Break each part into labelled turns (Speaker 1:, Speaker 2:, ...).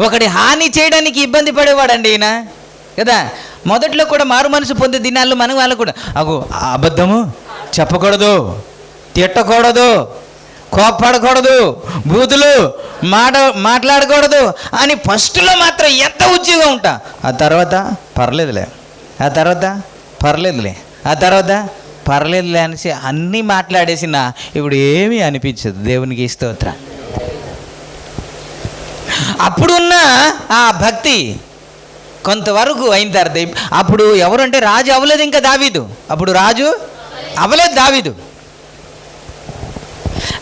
Speaker 1: ఒకటి హాని చేయడానికి ఇబ్బంది పడేవాడండి ఈయన. కదా? మొదట్లో కూడా మారు మనసు పొందే దినాల్లో మనం వాళ్ళు కూడా అగో అబద్ధము? చెప్పకూడదు. తిట్టకూడదు. కోప్పడకూడదు. బూతులు మాట మాట్లాడకూడదు. అని ఫస్ట్లో మాత్రం ఎంత ఉద్యోగం ఉంటా. ఆ తర్వాత పర్లేదులే. ఆ తర్వాత పర్లేదులే. ఆ తర్వాత పర్లేదులే అనేసి అన్నీ మాట్లాడేసిన ఇప్పుడు ఏమీ అనిపించదు. దేవునికి స్తోత్ర. అప్పుడున్న ఆ భక్తి కొంతవరకు అయిన తర్వాత అప్పుడు ఎవరంటే రాజు అవ్వలేదు ఇంకా దావీదు. అప్పుడు రాజు అవ్వలేదు దావీదు.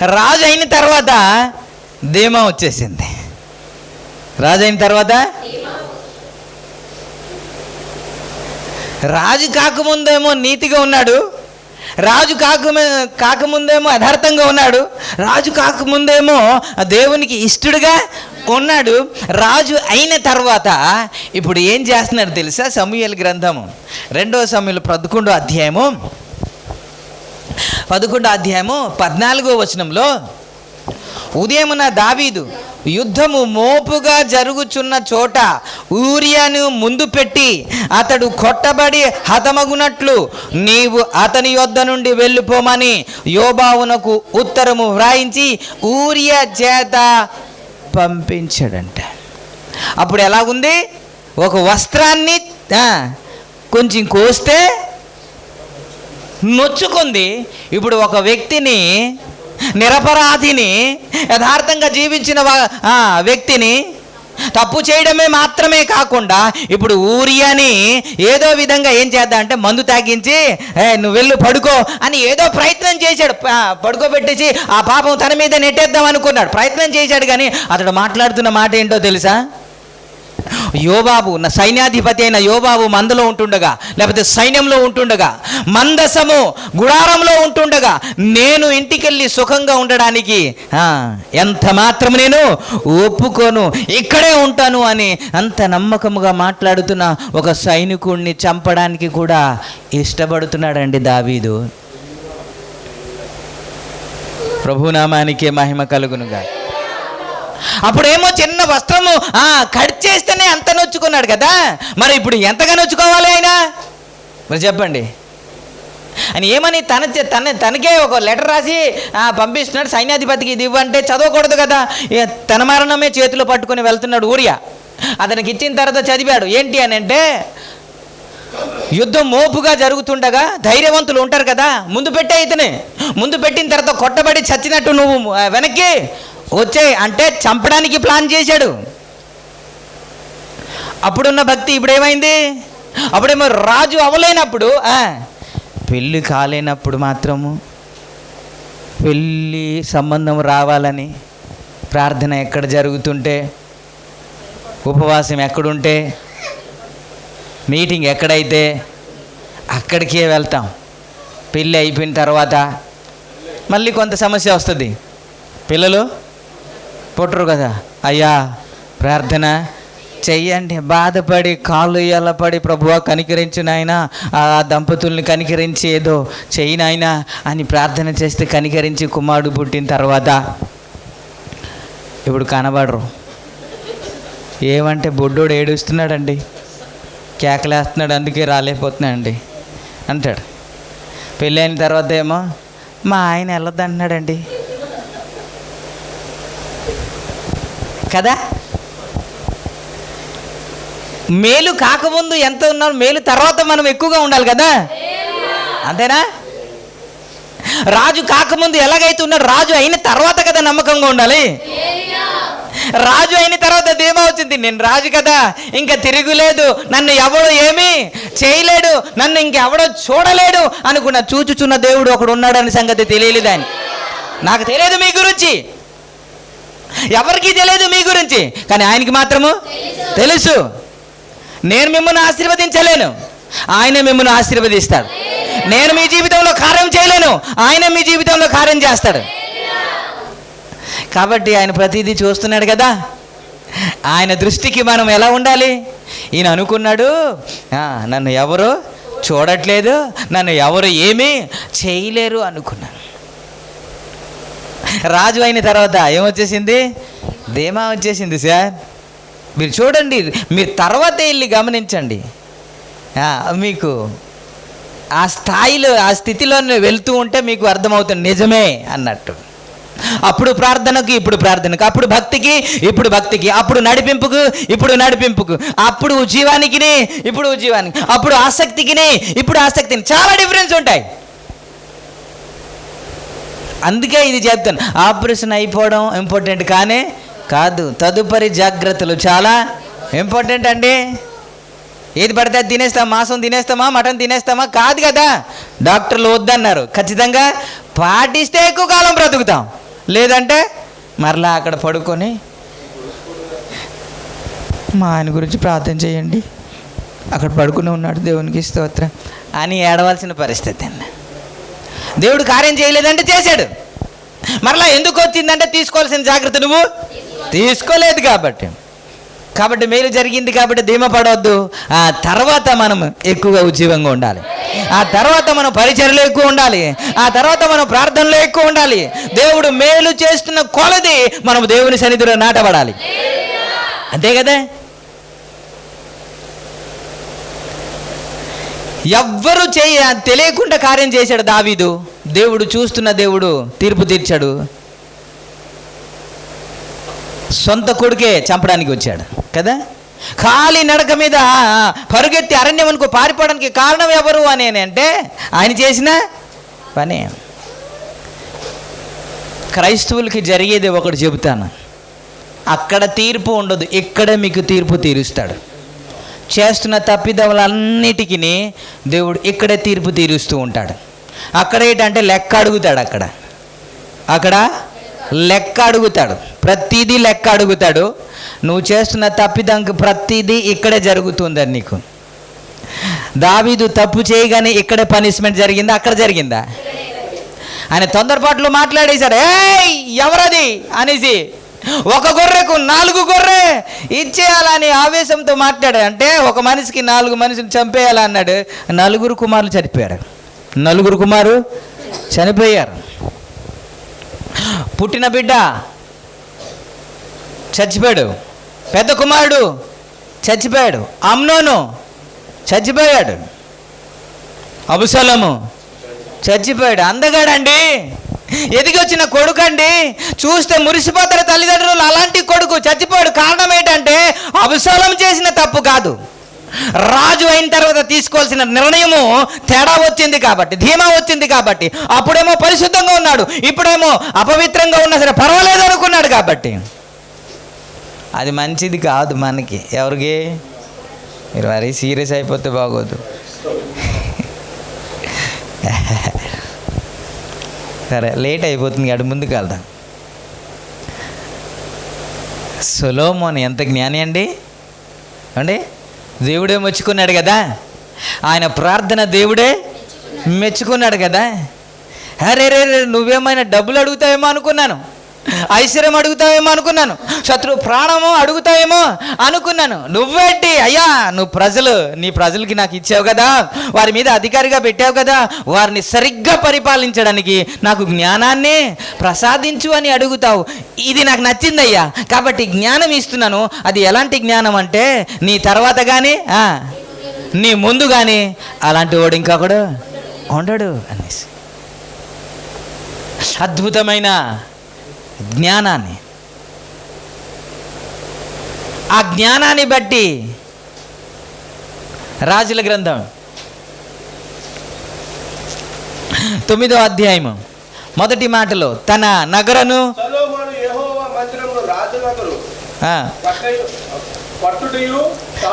Speaker 1: రాజు అయిన తర్వాత ధీమా వచ్చేసింది. రాజు అయిన తర్వాత రాజు కాకముందేమో నీతిగా ఉన్నాడు. రాజు కాక కాకముందేమో యథార్థంగా ఉన్నాడు. రాజు కాకముందేమో దేవునికి ఇష్టడుగా ఉన్నాడు రాజు అయిన తర్వాత ఇప్పుడు ఏం చేస్తున్నాడు తెలుసా? సమూహల గ్రంథము రెండవ సమయంలో పదకొండో అధ్యాయము. పదకొండో అధ్యాయము పద్నాలుగో వచనంలో ఉదయమున దావీదు యుద్ధము మోపుగా జరుగుచున్న చోట ఊరియాను ముందు పెట్టి అతడు కొట్టబడి హతమగునట్లు నీవు అతని యొద్ద నుండి వెళ్ళిపోమని యోబావునకు ఉత్తరము వ్రాయించి ఊరియా చేత పంపించాడంట. అప్పుడు ఎలాగుంది ఒక వస్త్రాన్ని కొంచెం కోస్తే నొచ్చుకుంది. ఇప్పుడు ఒక వ్యక్తిని నిరపరాధిని యథార్థంగా జీవించిన వ్యక్తిని తప్పు చేయడమే మాత్రమే కాకుండా ఇప్పుడు ఊరియాని ఏదో విధంగా ఏం చేద్దాం అంటే మందు తాగించి "ఏ, నువ్వు వెళ్ళు పడుకో అని ఏదో ప్రయత్నం చేశాడు. పడుకోబెట్టేసి ఆ పాపం తన మీద నెట్టేద్దాం అనుకున్నాడు. ప్రయత్నం చేశాడు కానీ అతడు మాట్లాడుతున్న మాట ఏంటో తెలుసా? యోబాబు నా సైన్యాధిపతి అయిన యోబాబు మందలో ఉంటుండగా లేకపోతే సైన్యంలో ఉంటుండగా మందసము గుడారంలో ఉంటుండగా నేను ఇంటికెళ్ళి సుఖంగా ఉండడానికి ఎంత మాత్రం నేను ఒప్పుకోను ఇక్కడే ఉంటాను అని అంత నమ్మకముగా మాట్లాడుతున్న ఒక సైనికుడిని చంపడానికి కూడా ఇష్టపడుతున్నాడండి దావీదు. ప్రభునామానికే మహిమ కలుగునుగా అప్పుడేమో చిన్న వస్త్రము కట్ చేస్తేనే అంత నొచ్చుకున్నాడు కదా. మరి ఇప్పుడు ఎంతగా నొచ్చుకోవాలి ఆయన? మరి చెప్పండి. అని ఏమని తన చే- తన తనకే ఒక లెటర్ రాసి పంపిస్తున్నాడు సైన్యాధిపతికి ఇది ఇవ్వంటే చదవకూడదు కదా. తన మరణమే చేతిలో పట్టుకొని వెళ్తున్నాడు ఊరియా. అతనికి ఇచ్చిన తర్వాత చదివాడు. ఏంటి అని అంటే యుద్ధం మోపుగా జరుగుతుండగా ధైర్యవంతులు ఉంటారు కదా. ముందు పెట్టే ఇతనే. ముందు పెట్టిన తర్వాత కొట్టబడి చచ్చినట్టు నువ్వు వెనక్కి వచ్చే అంటే చంపడానికి ప్లాన్ చేశాడు. అప్పుడున్న భక్తి ఇప్పుడు ఏమైంది అప్పుడేమో రాజు అవ్వలేనప్పుడు పెళ్ళి కాలేనప్పుడు మాత్రము పెళ్ళి సంబంధం రావాలని ప్రార్థన ఎక్కడ జరుగుతుంటే ఉపవాసం ఎక్కడుంటే మీటింగ్ ఎక్కడైతే అక్కడికే వెళ్తాం. పెళ్ళి అయిపోయిన తర్వాత మళ్ళీ కొంత సమస్య వస్తుంది. పిల్లలు పుట్టరు కదా? అయ్యా ప్రార్థన చెయ్యండి. బాధపడి కాళ్ళు ఎల్లపడి ప్రభువా కనికరించు నాయన. ఆ దంపతుల్ని కనికరించి ఏదో చెయ్యి నాయనా అని ప్రార్థన చేస్తే కనికరించి కుమారుడు పుట్టిన తర్వాత ఇప్పుడు కనబడరు. ఏమంటే బొడ్డోడు ఏడుస్తున్నాడండి. కేకలేస్తున్నాడు అందుకే రాలేకపోతున్నాడండి. అంటాడు. పెళ్ళైన తర్వాత ఏమో మా ఆయన వెళ్ళొద్దంటున్నాడండి. కదా? మేలు కాకముందు ఎంత ఉన్నాం మేలు తర్వాత మనం ఎక్కువగా ఉండాలి కదా? అంతేనా? రాజు కాకముందు ఎలాగైతే ఉన్నాడు రాజు అయిన తర్వాత కదా నమ్మకంగా ఉండాలి. రాజు అయిన తర్వాత ధీమా వచ్చింది. నేను రాజు కదా ఇంకా తిరుగులేదు. నన్ను ఎవడు ఏమీ చేయలేడు. నన్ను ఇంకెవడో చూడలేడు అనుకున్న చూచుచున్న దేవుడు ఒకడు ఉన్నాడని సంగతి తెలియలేదని. నాకు తెలియదు మీ గురించి. ఎవరికీ తెలియదు మీ గురించి. కానీ ఆయనకి మాత్రము తెలుసు. నేను మిమ్మల్ని ఆశీర్వదించలేను. ఆయన మిమ్మల్ని ఆశీర్వదిస్తాడు. నేను మీ జీవితంలో కార్యం చేయలేను. ఆయన మీ జీవితంలో కార్యం చేస్తాడు. కాబట్టి ఆయన ప్రతిదీ చూస్తున్నాడు కదా. ఆయన దృష్టికి మనం ఎలా ఉండాలి? ఈయన అనుకున్నాడు నన్ను ఎవరు చూడట్లేదు. నన్ను ఎవరు ఏమీ చేయలేరు అనుకున్నాను రాజు అయిన తర్వాత ఏమొచ్చేసింది? ధీమా వచ్చేసింది సార్. మీరు చూడండి మీరు తర్వాత వెళ్ళి గమనించండి. మీకు ఆ స్థాయిలో ఆ స్థితిలో వెళ్తూ ఉంటే మీకు అర్థమవుతుంది నిజమే అన్నట్టు. అప్పుడు ప్రార్థనకు ఇప్పుడు ప్రార్థనకు అప్పుడు భక్తికి ఇప్పుడు భక్తికి అప్పుడు నడిపింపుకు ఇప్పుడు నడిపింపుకు అప్పుడు ఉజీవానికిని ఇప్పుడు ఉజీవానికి అప్పుడు ఆసక్తికిని ఇప్పుడు ఆసక్తిని. చాలా డిఫరెన్స్ ఉంటాయి. అందుకే ఇది చెప్తాను ఆపరేషన్ అయిపోవడం ఇంపార్టెంట్ కానీ కాదు తదుపరి జాగ్రత్తలు చాలా ఇంపార్టెంట్ అండి. ఏది పడితే తినేస్తాం మాంసం తినేస్తామా మటన్ తినేస్తామా? కాదు కదా. డాక్టర్లు వద్దన్నారు. ఖచ్చితంగా పాటిస్తే ఎక్కువ కాలం బ్రతుకుతాం. లేదంటే మరలా అక్కడ పడుకొని మా ఆయన గురించి ప్రార్థన చేయండి. అక్కడ పడుకుని ఉన్నాడు దేవునికి స్తోత్రం. అని ఏడవలసిన పరిస్థితి అండి. దేవుడు కార్యం చేయలేదంటే చేశాడు. మరలా ఎందుకు వచ్చిందంటే తీసుకోవాల్సిన జాగ్రత్త నువ్వు? తీసుకోలేదు కాబట్టి. కాబట్టి మేలు జరిగింది కాబట్టి ధీమ పడవద్దు. ఆ తర్వాత మనం ఎక్కువగా ఉజ్జీవంగా ఉండాలి. ఆ తర్వాత మనం పరిచర్లో ఎక్కువ ఉండాలి. ఆ తర్వాత మనం ప్రార్థనలో ఎక్కువ ఉండాలి. దేవుడు మేలు చేస్తున్న కొలది మనం దేవుని సన్నిధిలో నాటబడాలి. అంతే కదా? ఎవ్వరు చేయ తెలియకుండా కార్యం చేశాడు దావీదు. దేవుడు చూస్తున్న దేవుడు తీర్పు తీర్చాడు. సొంత కొడుకే చంపడానికి వచ్చాడు కదా? ఖాళీ నడక మీద పరుగెత్తి అరణ్యమునకు పారిపోవడానికి కారణం ఎవరు అని అంటే ఆయన చేసిన పనే. క్రైస్తవులకి జరిగేది ఒకటి చెబుతాను. అక్కడ తీర్పు ఉండదు ఇక్కడే మీకు తీర్పు తీరుస్తాడు. చేస్తున్న తప్పిదవులన్నిటికీ దేవుడు ఇక్కడే తీర్పు తీరుస్తూ ఉంటాడు. అక్కడ ఏంటంటే లెక్క అడుగుతాడు అక్కడ. అక్కడ లెక్క అడుగుతాడు. ప్రతిదీ లెక్క అడుగుతాడు. నువ్వు చేస్తున్న తప్పిదంకు ప్రతిదీ ఇక్కడే జరుగుతుందని నీకు. దావీదు తప్పు చేయగానే ఇక్కడే పనిష్మెంట్ జరిగిందా? అక్కడ జరిగిందా? ఆయన తొందరపాట్లు మాట్లాడేశాడు. ఏయ్ ఎవరది? అనేసి ఒక గొర్రెకు నాలుగు గొర్రె ఇచ్చేయాలని ఆవేశంతో మాట్లాడాడు. అంటే ఒక మనిషికి నాలుగు మనుషులు చంపేయాలన్నాడు నలుగురు కుమారులు చనిపోయారు. నలుగురు కుమారు చనిపోయారు. పుట్టిన బిడ్డ చచ్చిపోయాడు. పెద్ద కుమారుడు చచ్చిపోయాడు. అమ్నోను చచ్చిపోయాడు. అబుసలము చచ్చిపోయాడు. అందగాడండి. ఎదిగొచ్చిన కొడుకు అండి చూస్తే మురిసిపోతారు తల్లిదండ్రులు అలాంటి కొడుకు చచ్చిపోయాడు. కారణం ఏంటంటే అబుసలం చేసిన తప్పు కాదు. రాజు అయిన తర్వాత తీసుకోవాల్సిన నిర్ణయము తేడా వచ్చింది కాబట్టి ధీమా వచ్చింది కాబట్టి అప్పుడేమో పరిశుద్ధంగా ఉన్నాడు ఇప్పుడేమో అపవిత్రంగా ఉన్నా సరే పర్వాలేదు అనుకున్నాడు కాబట్టి. అది మంచిది కాదు మనకి. ఎవరికి? మీరు మరీ సీరియస్ అయిపోతే బాగోదు. సరే లేట్ అయిపోతుంది అటు ముందుకు వెళ్దాం. సొలోమోన్ ఎంత జ్ఞాని అండి? అండి దేవుడే మెచ్చుకున్నాడు కదా? ఆయన ప్రార్థన దేవుడే మెచ్చుకున్నాడు కదా? అరే రే రే నువ్వేమైనా డబ్బులు అడుగుతావేమో అనుకున్నాను. ఐశ్వర్యం అడుగుతావేమో అనుకున్నాను. శత్రు ప్రాణము అడుగుతావేమో అనుకున్నాను. నువ్వేంటి? అయ్యా నువ్వు ప్రజలు నీ ప్రజలకి నాకు ఇచ్చావు కదా. వారి మీద అధికారిగా పెట్టావు కదా. వారిని సరిగ్గా పరిపాలించడానికి నాకు జ్ఞానాన్ని ప్రసాదించు అని అడుగుతావు. ఇది నాకు నచ్చిందయ్యా. కాబట్టి జ్ఞానం ఇస్తున్నాను. అది ఎలాంటి జ్ఞానం అంటే నీ తర్వాత కానీ నీ ముందు కానీ అలాంటి వాడు ఇంకొకడు ఉండడు అనేసి. అద్భుతమైన జ్ఞానాన్ని. ఆ జ్ఞానాన్ని బట్టి రాజుల గ్రంథం. తొమ్మిదో అధ్యాయము. మొదటి మాటలో తన నగరను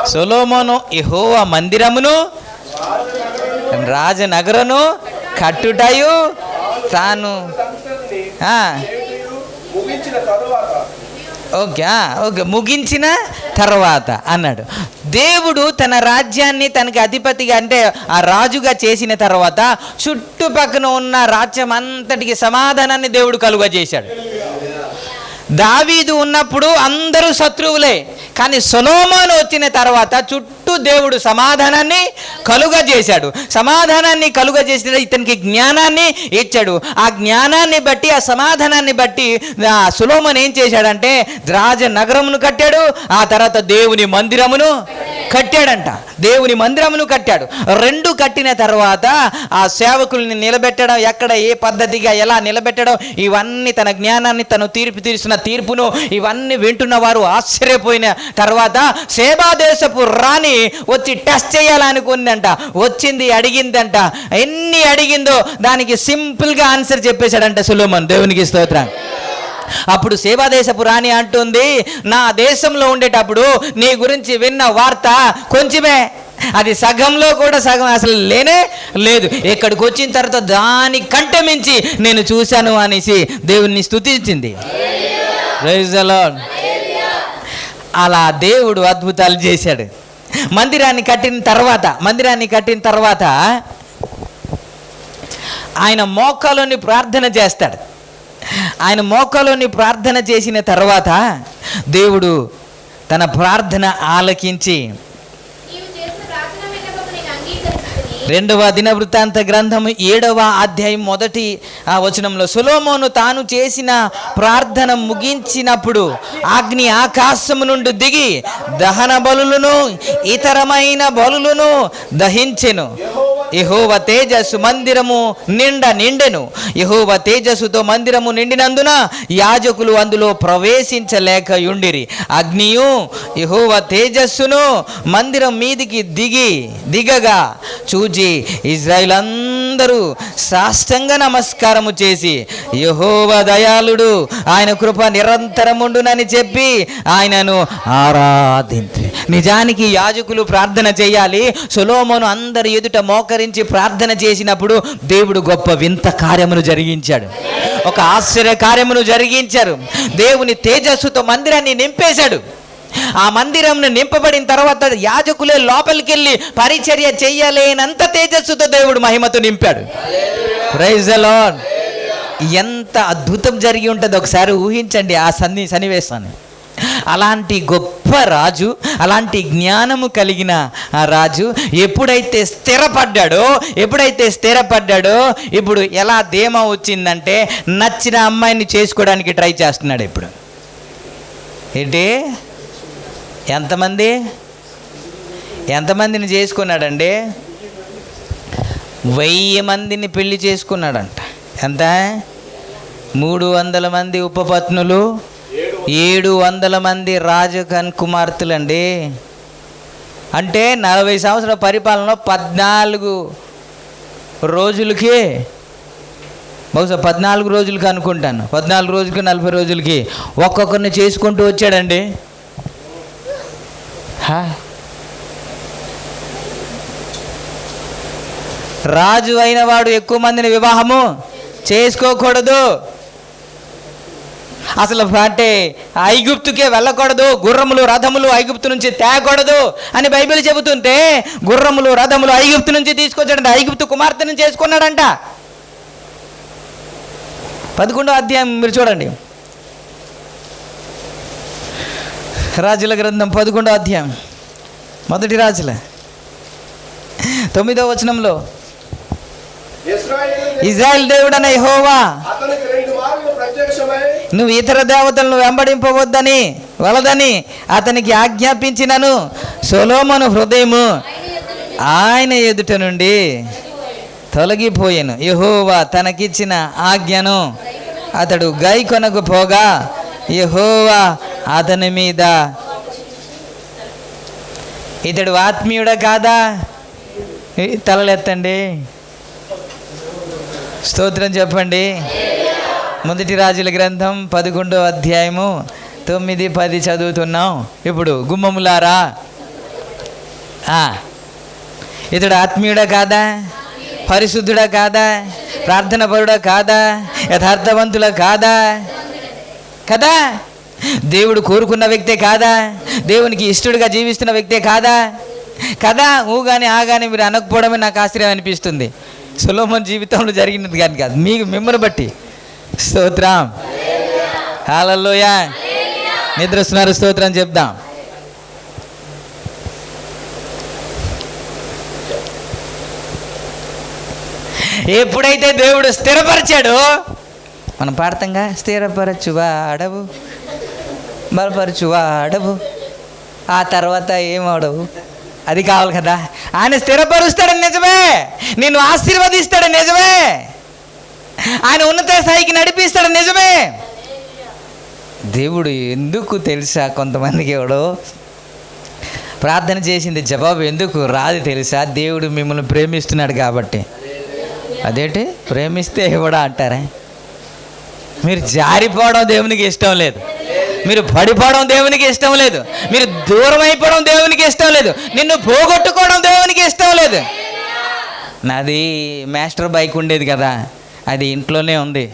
Speaker 2: సొలొమోను యెహోవా మందిరమును
Speaker 1: రాజనగరను కట్టుటయు తాను
Speaker 2: ముగించిన తరువాత.
Speaker 1: ఓకే ఓకే ముగించిన తర్వాత అన్నాడు. దేవుడు తన రాజ్యాన్ని తనకి అధిపతిగా అంటే ఆ రాజుగా చేసిన తర్వాత చుట్టుపక్కన ఉన్న రాజ్యం అంతటికి సమాధానాన్ని దేవుడు కలుగజేశాడు. దావీదు ఉన్నప్పుడు అందరూ శత్రువులే. కానీ సొలోమోను వచ్చిన తర్వాత చుట్టూ దేవుడు సమాధానాన్ని కలుగజేశాడు. సమాధానాన్ని కలుగజేసిన ఇతనికి జ్ఞానాన్ని ఇచ్చాడు. ఆ జ్ఞానాన్ని బట్టి ఆ సమాధానాన్ని బట్టి ఆ సులోమన్ ఏం చేశాడంటే రాజ నగరమును కట్టాడు. ఆ తర్వాత దేవుని మందిరమును కట్టాడంట. దేవుని మందిరమును కట్టాడు. రెండు కట్టిన తర్వాత ఆ సేవకుల్ని నిలబెట్టడం ఎక్కడ ఏ పద్ధతిగా ఎలా నిలబెట్టడం ఇవన్నీ తన జ్ఞానాన్ని తను తీర్పు తీర్చిన తీర్పును ఇవన్నీ వింటున్న వారు ఆశ్చర్యపోయిన తర్వాత సేవా దేశపు రాణి వచ్చి టెస్ట్ చేయాలనుకుందంట. వచ్చింది అడిగిందంట. ఎన్ని అడిగిందో దానికి సింపుల్గా ఆన్సర్ చెప్పేశాడంట సులోమన్ దేవునికి స్తోత్రం. అప్పుడు సేవాదేశపు రాణి అంటుంది నా దేశంలో ఉండేటప్పుడు నీ గురించి విన్న వార్త కొంచెమే. అది సగంలో కూడా సగం అసలు లేనే లేదు. ఇక్కడికి వచ్చిన తర్వాత దానికంటే మించి నేను చూశాను అనేసి దేవుణ్ణి స్తుతించింది. అలా దేవుడు అద్భుతాలు చేశాడు. మందిరాన్ని కట్టిన తర్వాత మందిరాన్ని కట్టిన తర్వాత ఆయన మోకాలోని ప్రార్థన చేస్తాడు. ఆయన మోకాలోని ప్రార్థన చేసిన తర్వాత దేవుడు తన ప్రార్థన ఆలకించి రెండవ దినవృత్తాంత గ్రంథము ఏడవ అధ్యాయం మొదటి ఆ వచనంలో సులోమోను తాను చేసిన ప్రార్థన ముగించినప్పుడు అగ్ని ఆకాశము నుండి దిగి దహన బలులను ఇతరమైన బలులను దహించెను. యహోవ తేజస్సు మందిరము నిండ నిండెను. యహోవ తేజస్సుతో మందిరము నిండినందున యాజకులు అందులో ప్రవేశించలేక యుండిరి అగ్నియు యహోవ తేజస్సును మందిరం మీదికి దిగి దిగగా చూచి ఇజ్రాయిల్ అందరూ సాష్టంగా నమస్కారము చేసి యహోవ దయాళుడు ఆయన కృప నిరంతరముండునని చెప్పి ఆయనను ఆరాధించి. నిజానికి యాజకులు ప్రార్థన చేయాలి. సులోమోను అందరి ఎదుట మోకరించి ప్రార్థన చేసినప్పుడు దేవుడు గొప్ప వింత కార్యమును జరిగించాడు. ఒక ఆశ్చర్య కార్యమును జరిగించారు. దేవుని తేజస్సుతో మందిరాన్ని నింపేశాడు. ఆ మందిరంను నింపబడిన తర్వాత యాజకులే లోపలికి వెళ్ళి పరిచర్య చెయ్యలేనంత తేజస్సుతో దేవుడు మహిమతో నింపాడు. ప్రైజ్ అలాన్ ఎంత అద్భుతం జరిగి ఉంటుంది. ఒకసారి ఊహించండి ఆ సన్ని సన్నివేశాన్ని. అలాంటి గొప్ప రాజు అలాంటి జ్ఞానము కలిగిన ఆ రాజు ఎప్పుడైతే స్థిరపడ్డాడో ఎప్పుడైతే స్థిరపడ్డాడో ఇప్పుడు ఎలా ధీమా వచ్చిందంటే నచ్చిన అమ్మాయిని చేసుకోవడానికి ట్రై చేస్తున్నాడు ఇప్పుడు. ఏంటి? ఎంతమంది? ఎంతమందిని చేసుకున్నాడండి? వెయ్యి మందిని పెళ్ళి చేసుకున్నాడంట. ఎంత? మూడు వందల మంది ఉపపత్నులు ఏడు వందల మంది రాజకన్ కుమార్తెలండి. అంటే నలభై సంవత్సరాల పరిపాలనలో పద్నాలుగు రోజులకి బహుశా పద్నాలుగు రోజులకి అనుకుంటాను. పద్నాలుగు రోజులకి నలభై రోజులకి ఒక్కొక్కరిని చేసుకుంటూ వచ్చాడండి. రాజు అయిన వాడు ఎక్కువ మందిని వివాహము చేసుకోకూడదు. అసలు అంటే ఐగుప్తుకే వెళ్ళకూడదు గుర్రములు రథములు ఐగుప్తు నుంచి తేకూడదు అని బైబిల్ చెబుతుంటే గుర్రములు రథములు ఐగుప్తు నుంచి తీసుకొచ్చాడంట ఐగుప్తు కుమార్తెను చేసుకున్నాడంట. పదకొండో అధ్యాయం మీరు చూడండి. రాజుల గ్రంథం పదకొండో అధ్యాయం. మొదటి రాజుల. తొమ్మిదో వచనంలో
Speaker 2: ఇస్రాయేలు
Speaker 1: ఇజ్రాయెల్ దేవుడనే
Speaker 2: హోవా
Speaker 1: నువ్వు ఇతర దేవతలను వెంబడింపవద్దని వలదని అతనికి ఆజ్ఞాపించినను సొలోమను హృదయము ఆయన ఎదుట నుండి తొలగిపోయాను. యహోవా తనకిచ్చిన ఆజ్ఞను అతడు గై కొనకపోగా యహోవా అతని మీద. ఇతడు ఆత్మీయుడా కాదా? తలలెత్తండి. స్తోత్రం చెప్పండి. మొదటి రాజుల గ్రంథం పదకొండో అధ్యాయము తొమ్మిది పది చదువుతున్నాం. ఇప్పుడు గుమ్మములారా? ఇతడు ఆత్మీయుడా కాదా? పరిశుద్ధుడా కాదా? ప్రార్థన పరుడా కాదా? యథార్థవంతుడా కాదా? కదా? దేవుడు కోరుకున్న వ్యక్తే కాదా? దేవునికి ఇష్టడుగా జీవిస్తున్న వ్యక్తే కాదా? కదా? ఊగాని ఆగాని మీరు అనకపోవడమే నాకు ఆశ్చర్యం అనిపిస్తుంది. సులోమన్ జీవితంలో జరిగినది కానీ కాదు. మీకు మిమ్మల్ని బట్టి. స్తోత్రం. హాలలోయా నిద్రస్తున్నారు స్తోత్రం చెప్దాం. ఎప్పుడైతే దేవుడు స్థిరపరిచాడో మనం పాడతాంగా? స్థిరపరచువా అడవు బలపరచువా అడవు. ఆ తర్వాత ఏమవడవు అది కావాలి కదా. ఆయన స్థిరపరుస్తాడని నిజమే. నిన్ను ఆశీర్వదిస్తాడని నిజమే. ఆయన ఉన్నత స్థాయికి నడిపిస్తాడని నిజమే. దేవుడు ఎందుకు తెలుసా కొంతమందికి ఎవడో? ప్రార్థన చేసింది జవాబు ఎందుకు రాదు తెలుసా? దేవుడు మిమ్మల్ని ప్రేమిస్తున్నాడు కాబట్టి. అదేంటి? ప్రేమిస్తే ఇవ్వడా అంటారా? మీరు జారిపోవడం దేవునికి ఇష్టం లేదు. మీరు పడిపోవడం దేవునికి ఇష్టం లేదు. మీరు దూరం అయిపోవడం దేవునికి ఇష్టం లేదు. నిన్ను పోగొట్టుకోవడం దేవునికి ఇష్టం లేదు. నాది మాస్టర్ బైక్ ఉండేది కదా. అది ఇంట్లోనే ఉంది.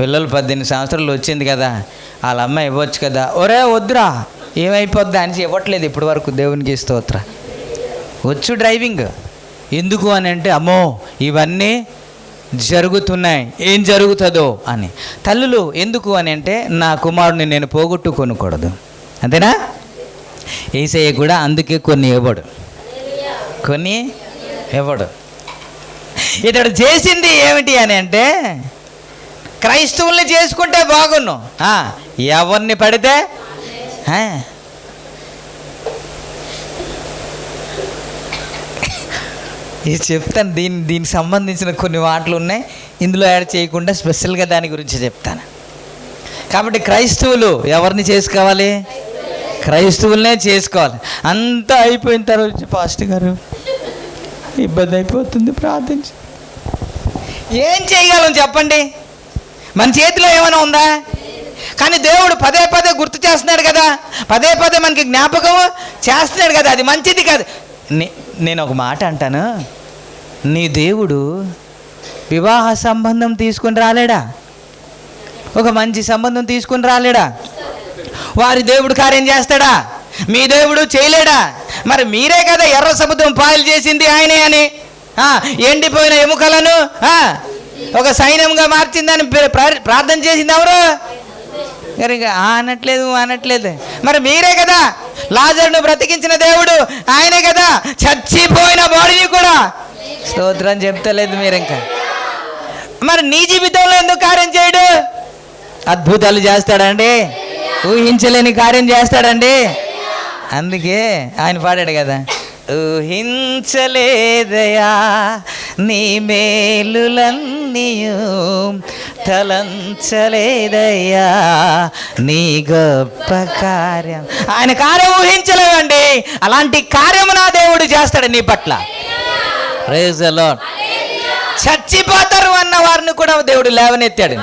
Speaker 1: పిల్లలు పద్దెనిమిది సంవత్సరాలు వచ్చింది కదా. వాళ్ళ అమ్మ ఇవ్వచ్చు కదా. ఒరే వద్దురా ఏమైపోద్దా? అని ఇవ్వట్లేదు ఇప్పటి వరకు దేవునికి స్తోత్ర. వచ్చు డ్రైవింగ్. ఎందుకు అని అంటే అమ్మో ఇవన్నీ జరుగుతున్నాయి. ఏం జరుగుతుందో అని. తల్లులు ఎందుకు అని అంటే నా కుమారుడిని నేను పోగొట్టుకొనకూడదు. అంతేనా? ఏసయ్య కూడా అందుకే కొన్ని ఇవ్వడు. కొన్ని ఇవ్వడు. ఇతడు చేసింది ఏమిటి అని అంటే క్రైస్తవుల్ని చేసుకుంటే బాగున్నావు ఎవరిని పడితే ఇది చెప్తాను. దీని దీనికి సంబంధించిన కొన్ని మాటలు ఉన్నాయి. ఇందులో యాడ్ చేయకుండా స్పెషల్గా దాని గురించి చెప్తాను. కాబట్టి క్రైస్తవులు ఎవరిని చేసుకోవాలి? క్రైస్తవులనే చేసుకోవాలి. అంతా అయిపోయిన తర్వాత పాస్టర్ గారు ఇబ్బంది అయిపోతుంది ప్రార్థించి. ఏం చేయగలం చెప్పండి. మన చేతిలో ఏమైనా ఉందా? కానీ దేవుడు పదే పదే గుర్తు చేస్తున్నాడు కదా. పదే పదే మనకి జ్ఞాపకం చేస్తున్నాడు కదా. అది మంచిది కాదు. నేను ఒక మాట అంటాను. నీ దేవుడు వివాహ సంబంధం తీసుకుని రాలేడా? ఒక మంచి సంబంధం తీసుకుని రాలేడా? వారి దేవుడు కార్యం చేస్తాడా? మీ దేవుడు చేయలేడా? మరి మీరే కదా ఎర్ర సముద్రం పాయలు చేసింది ఆయనే అని. ఎండిపోయిన ఎముకలను ఒక సైన్యంగా మార్చిందని ప్రార్థన చేసింది ఎవరు? సరిగా అనట్లేదు అనట్లేదు మరి మీరే కదా. లాజర్ను బ్రతికించిన దేవుడు ఆయనే కదా. చచ్చిపోయిన బాడీని కూడా. స్తోత్రం చెప్తలేదు మీరు ఇంకా మరి నీ జీవితంలో ఎందుకు కార్యం చేయడు? అద్భుతాలు చేస్తాడండి. ఊహించలేని కార్యం చేస్తాడండి. అందుకే ఆయన పాడాడు కదా. ఊహించలేదయా నీ మేలులన్నీయు తలంచలేదయ్యా. నీ గొప్ప కార్యం. ఆయన కార్యం ఊహించలేదండి. అలాంటి కార్యము నా దేవుడు చేస్తాడు నీ పట్ల. ప్రైజ్ చచ్చిపోతారు అన్న వారిని కూడా దేవుడు లేవనెత్తాడు.